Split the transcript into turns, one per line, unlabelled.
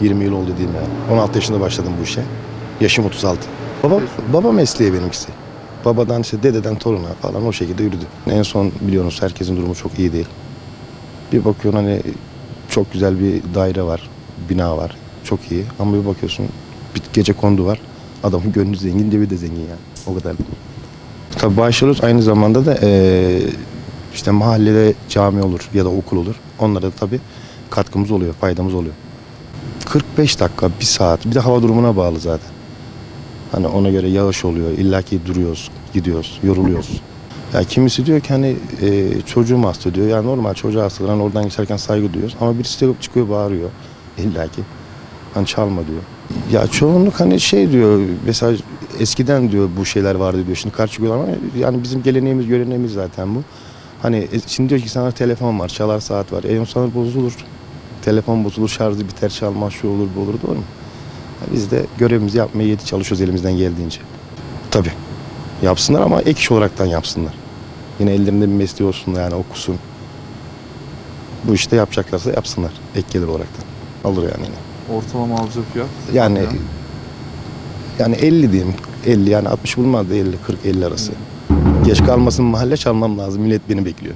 diyeyim yani. 16 yaşında başladım bu işe. Yaşım 36. Baba, baba mesleği benimkisi. Babadan işte dededen toruna falan o şekilde yürüdü. En son biliyorsunuz herkesin durumu çok iyi değil. Bir bakıyorsun hani çok güzel bir daire var, bina var. Çok iyi ama bir bakıyorsun bir gece kondu var. Adamın gönlü zengin, cebi de zengin yani. O kadar. Tabii başlıyoruz aynı zamanda da eee, işte mahallede cami olur ya da okul olur. Onlara da tabii katkımız oluyor, faydamız oluyor. 45 dakika, bir saat. Bir de hava durumuna bağlı zaten. Hani ona göre yağış oluyor. illaki duruyoruz, gidiyoruz, yoruluyoruz. Ya kimisi diyor ki hani e, çocuğum hasta diyor. Ya normal çocuğa hasta. Hani oradan geçerken saygı duyuyoruz. Ama birisi de çıkıyor bağırıyor. illaki. Hani çalma diyor. Ya çoğunluk hani şey diyor mesela eskiden diyor bu şeyler vardı diyor. Şimdi karşı çıkıyorlar ama yani bizim geleneğimiz, göreneğimiz zaten bu. Hani e, şimdi diyor ki sana telefon var, çalar saat var. E sonra bozulur. Telefon bozulur, şarjı biter, çalmaz, şu olur, bu olur doğru mu? Ya Biz de görevimizi yapmaya yeti çalışıyoruz elimizden geldiğince. Tabii. Yapsınlar ama ek iş olaraktan yapsınlar. Yine ellerinde bir mesleği olsun yani okusun. Bu işte yapacaklarsa yapsınlar. Ek gelir olaraktan. Alır yani yine.
Ortalama alacağı fiyat.
Yani
Ya.
yani 50 diyeyim. 50 yani 60 bulmaz da 50 40 50 arası. Geç kalmasın mahalle çalmam lazım. Millet beni bekliyor.